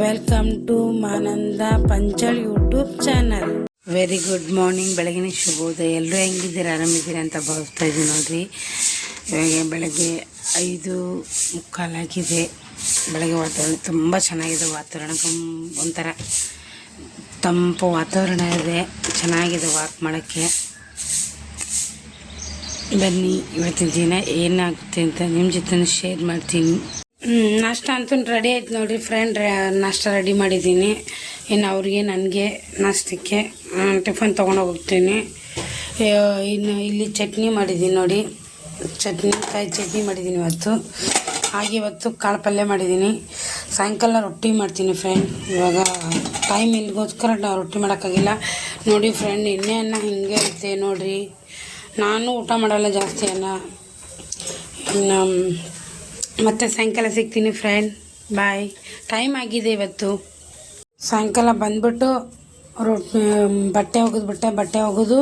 Welcome to Mananda Panchal YouTube channel very good morning ಬೆಳಗಿನ ಶುಭೋದಯ. ಎಲ್ಲರೂ ಹೆಂಗಿದ್ದೀರ? ಆರಾಮಿದ್ದೀರ ಅಂತ ಭಾವಿಸ್ತಾ ಇದ್ದೀನಿ ನೋಡ್ರಿ. ಇವಾಗ ಬೆಳಗ್ಗೆ ಐದು ಮುಕ್ಕಾಲಾಗಿದೆ ಬೆಳಗ್ಗೆ ವಾತಾವರಣ ತುಂಬ ಚೆನ್ನಾಗಿದೆ. ವಾತಾವರಣ ಒಂಥರ ತಂಪು ವಾತಾವರಣ ಇದೆ. ಚೆನ್ನಾಗಿದೆ ವಾಕ್ ಮಾಡೋಕ್ಕೆ. ಬನ್ನಿ, ಇವತ್ತಿನ ದಿನ ಏನಾಗುತ್ತೆ ಅಂತ ನಿಮ್ಮ ಜೊತೆ ಶೇರ್ ಮಾಡ್ತೀನಿ. ನಾಷ್ಟ ಅಂತೂ ರೆಡಿ ಆಯ್ತು ನೋಡಿರಿ ಫ್ರೆಂಡ್ ನಾಷ್ಟ ರೆಡಿ ಮಾಡಿದ್ದೀನಿ. ಇನ್ನು ಅವ್ರಿಗೆ ನನಗೆ, ನಾಷ್ಟಕ್ಕೆ ಟಿಫನ್ ತೊಗೊಂಡು ಹೋಗ್ತೀನಿ. ಇನ್ನು ಇಲ್ಲಿ ಚಟ್ನಿ ಮಾಡಿದ್ದೀನಿ ನೋಡಿ. ಚಟ್ನಿ ಕಾಯಿ ಚಟ್ನಿ ಮಾಡಿದ್ದೀನಿ ಇವತ್ತು. ಹಾಗೆ ಇವತ್ತು ಕಾಳು ಪಲ್ಯ ಮಾಡಿದ್ದೀನಿ ಸಾಯಂಕಾಲ ರೊಟ್ಟಿ ಮಾಡ್ತೀನಿ ಫ್ರೆಂಡ್ ಇವಾಗ ಟೈಮ್ ಇಲ್ಲಿಗೋಸ್ಕರ ರೊಟ್ಟಿ ಮಾಡೋಕ್ಕಾಗಿಲ್ಲ. ನೋಡಿ ಫ್ರೆಂಡ್ ಎಣ್ಣೆ ಅನ್ನ ಹಿಂಗೆ ಇರುತ್ತೆ ನೋಡಿರಿ. ನಾನು ಊಟ ಮಾಡಲ್ಲ ಜಾಸ್ತಿ ಅನ್ನ. ಇನ್ನು ಮತ್ತೆ ಸಾಯಂಕಾಲ ಸಿಗ್ತೀನಿ ಫ್ರೆಂಡ್ ಬಾಯ್ ಟೈಮ್ ಆಗಿದೆ ಇವತ್ತು. ಸಾಯಂಕಾಲ ಬಂದ್ಬಿಟ್ಟು ರೊಟ್ಟಿ ಬಟ್ಟೆ ಒಗೆದ್ಬಿಟ್ಟೆ ಬಟ್ಟೆ ಒಗೆದು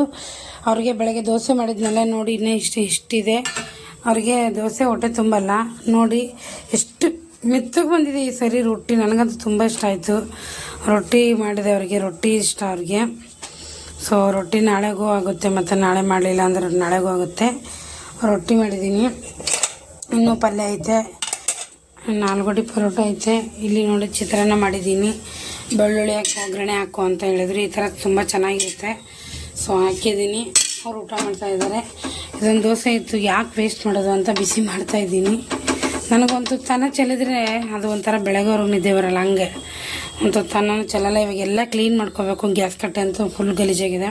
ಅವ್ರಿಗೆ ಬೆಳಗ್ಗೆ ದೋಸೆ ಮಾಡಿದ್ನಲ್ಲ, ನೋಡಿ ಇನ್ನೂ ಇಷ್ಟು ಇಷ್ಟಿದೆ. ಅವ್ರಿಗೆ ದೋಸೆ ಹೊಟ್ಟೆ ತುಂಬಲ್ಲ. ನೋಡಿ ಎಷ್ಟು ಮೆತ್ತಗೆ ಬಂದಿದೆ ಈ ಸರಿ ರೊಟ್ಟಿ. ನನಗಂತೂ ತುಂಬ ಇಷ್ಟ ಆಯಿತು. ರೊಟ್ಟಿ ಮಾಡಿದೆ ಅವ್ರಿಗೆ. ರೊಟ್ಟಿ ಇಷ್ಟ ಅವ್ರಿಗೆ. ಸೊ ರೊಟ್ಟಿ ನಾಳೆಗೂ ಆಗುತ್ತೆ, ಮತ್ತು ನಾಳೆ ಮಾಡಲಿಲ್ಲ ಅಂದ್ರೆ ನಾಳೆಗೂ ಆಗುತ್ತೆ. ರೊಟ್ಟಿ ಮಾಡಿದ್ದೀನಿ. ಇನ್ನೂ ಪಲ್ಯ ಐತೆ ನಾಲ್ಗೋಡಿ ಪರೋಟ ಐತೆ. ಇಲ್ಲಿ ನೋಡಿ ಚಿತ್ರಾನ್ನ ಮಾಡಿದ್ದೀನಿ. ಬೆಳ್ಳುಳ್ಳಿ ಹಾಕಿ ಒಗ್ಗರಣೆ ಹಾಕು ಅಂತ ಹೇಳಿದ್ರು. ಈ ಥರ ತುಂಬ ಚೆನ್ನಾಗಿರುತ್ತೆ. ಸೊ ಹಾಕಿದ್ದೀನಿ. ಅವ್ರು ಊಟ ಮಾಡ್ತಾ ಇದ್ದಾರೆ. ಇದೊಂದು ದೋಸೆ ಇತ್ತು. ಯಾಕೆ ವೇಸ್ಟ್ ಮಾಡೋದು ಅಂತ ಬಿಸಿ ಮಾಡ್ತಾ ಇದ್ದೀನಿ. ನನಗೊಂದು ತನ ಚೆಲ್ಲಿದ್ರೆ ಅದು ಒಂಥರ ಬೆಳಗ್ಗೆವ್ರಿಗೆ ನಿದ್ದೆ ಬರಲ್ಲ ಹಂಗೆ. ಒಂದು ತನ ಚೆಲ್ಲಲ್ಲ. ಇವಾಗೆಲ್ಲ ಕ್ಲೀನ್ ಮಾಡ್ಕೋಬೇಕು. ಗ್ಯಾಸ್ ಕಟ್ಟೆ ಅಂತೂ ಫುಲ್ ಗಲೀಜಾಗಿದೆ.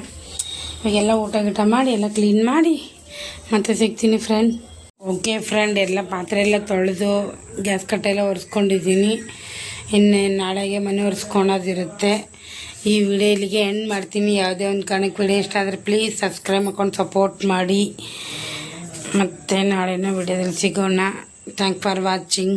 ಇವಾಗೆಲ್ಲ ಊಟ ಗೀಟ ಮಾಡಿ ಎಲ್ಲ ಕ್ಲೀನ್ ಮಾಡಿ ಮತ್ತೆ ಸಿಗ್ತೀನಿ ಫ್ರೆಂಡ್ ಓಕೆ ಫ್ರೆಂಡ್ ಎಲ್ಲ ಪಾತ್ರೆ ಎಲ್ಲ ತೊಳೆದು ಗ್ಯಾಸ್ ಕಟ್ಟೆಲ್ಲ ಒರೆಸ್ಕೊಂಡಿದ್ದೀನಿ. ಇನ್ನು ನಾಳೆಗೆ ಮನೆ ಒರೆಸ್ಕೊಳೋದಿರುತ್ತೆ. ಈ ವಿಡಿಯೋ ಇಲ್ಲಿಗೆ ಎಂಡ್ ಮಾಡ್ತೀನಿ. ಯಾವುದೇ ಒಂದು ಕಾರಣಕ್ಕೆ ವಿಡಿಯೋ ಇಷ್ಟ ಆದರೆ ಪ್ಲೀಸ್ ಸಬ್ಸ್ಕ್ರೈಬ್ ಮಾಡ್ಕೊಂಡು ಸಪೋರ್ಟ್ ಮಾಡಿ. ಮತ್ತು ನಾಳೆನೂ ವಿಡಿಯೋದಲ್ಲಿ ಸಿಗೋಣ. Thank for watching